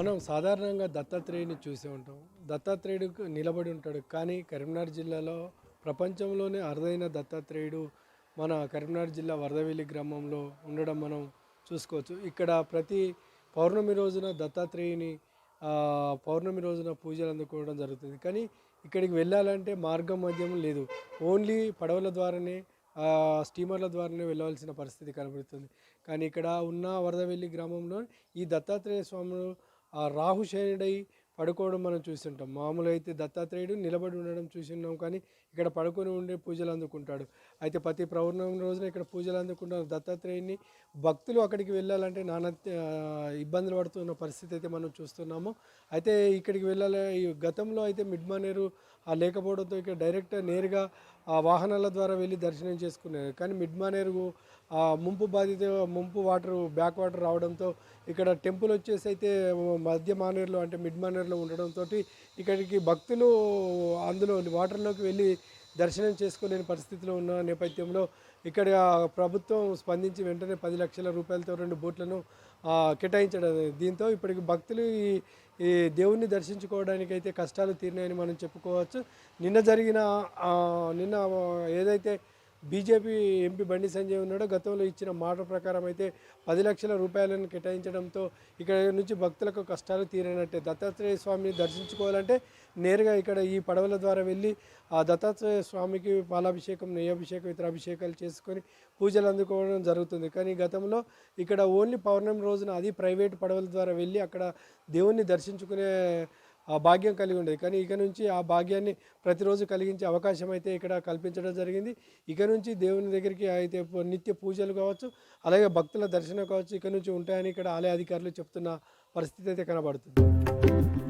మనం సాధారణంగా దత్తాత్రేయుని చూసే ఉంటాం. దత్తాత్రేయుడు నిలబడి ఉంటాడు. కానీ కరీంనగర్ జిల్లాలో ప్రపంచంలోనే అరుదైన దత్తాత్రేయుడు మన కరీంనగర్ జిల్లా వరదవెల్లి గ్రామంలో ఉండడం మనం చూసుకోవచ్చు. ఇక్కడ ప్రతి పౌర్ణమి రోజున దత్తాత్రేయుని పౌర్ణమి రోజున పూజలు అందుకోవడం జరుగుతుంది. కానీ ఇక్కడికి వెళ్ళాలంటే మార్గం మధ్యం లేదు. ఓన్లీ పడవల ద్వారానే స్టీమర్ల ద్వారానే వెళ్ళవలసిన పరిస్థితి కనబడుతుంది. కానీ ఇక్కడ ఉన్న వరదవెల్లి గ్రామంలో ఈ దత్తాత్రేయ స్వామి ఆ రాహుశయనుడై పడుకోవడం మనం చూస్తుంటాం. మామూలు అయితే దత్తాత్రేయుడు నిలబడి ఉండడం చూసిన్నాం కానీ ఇక్కడ పడుకొని ఉండే పూజలు అందుకుంటాడు. అయితే ప్రతి పౌర్ణమి రోజున ఇక్కడ పూజలు అందుకుంటారు దత్తాత్రేయుని భక్తులు అక్కడికి వెళ్ళాలంటే నానా ఇబ్బందులు పడుతున్న పరిస్థితి అయితే మనం చూస్తున్నాము. అయితే ఇక్కడికి వెళ్ళాలి. గతంలో అయితే మిడ్మానేరు ఆ లేకపోవడంతో ఇక్కడ డైరెక్ట్ నేరుగా ఆ వాహనాల ద్వారా వెళ్ళి దర్శనం చేసుకున్నారు కానీ మిడ్ మానేరు ముంపు బాధిత ముంపు వాటర్ బ్యాక్ వాటర్ రావడంతో ఇక్కడ టెంపుల్ వచ్చేసి అయితే మధ్య మానేరులో అంటే మిడ్ మానేరులో ఉండడంతో ఇక్కడికి భక్తులు అందులో వాటర్లోకి వెళ్ళి దర్శనం చేసుకోలేని పరిస్థితిలో ఉన్న నేపథ్యంలో ఇక్కడ ప్రభుత్వం స్పందించి వెంటనే పది లక్షల రూపాయలతో రెండు బోట్లను కేటాయించడం దీంతో ఇప్పటికి భక్తులు ఈ ఈ దేవుణ్ణి దర్శించుకోవడానికి అయితే కష్టాలు తీరినాయని మనం చెప్పుకోవచ్చు. నిన్న జరిగిన నిన్న ఏదైతే బీజేపీ ఎంపీ బండి సంజయ్ ఉన్నాడు. గతంలో ఇచ్చిన మాట ప్రకారం అయితే పది లక్షల రూపాయలను కేటాయించడంతో ఇక్కడ నుంచి భక్తులకు కష్టాలు తీరినట్టే. దత్తాత్రేయ స్వామిని దర్శించుకోవాలంటే నేరుగా ఇక్కడ ఈ పడవల ద్వారా వెళ్ళి ఆ దత్తాత్రేయ స్వామికి పాలాభిషేకం నెయ్యాభిషేకం ఇతర అభిషేకాలు చేసుకొని పూజలు అందుకోవడం జరుగుతుంది. కానీ గతంలో ఇక్కడ ఓన్లీ పౌర్ణమి రోజున అది ప్రైవేట్ పడవల ద్వారా వెళ్ళి అక్కడ దేవుణ్ణి దర్శించుకునే ఆ భాగ్యం కలిగి ఉండేది. కానీ ఇక నుంచి ఆ భాగ్యాన్ని ప్రతిరోజు కలిగించే అవకాశం అయితే ఇక్కడ కల్పించడం జరిగింది. ఇక నుంచి దేవుని దగ్గరికి అయితే నిత్య పూజలు కావచ్చు అలాగే భక్తుల దర్శనం కావచ్చు ఇక నుంచి ఉంటాయని ఇక్కడ ఆలయ అధికారులు చెప్తున్న పరిస్థితి అయితే కనబడుతుంది.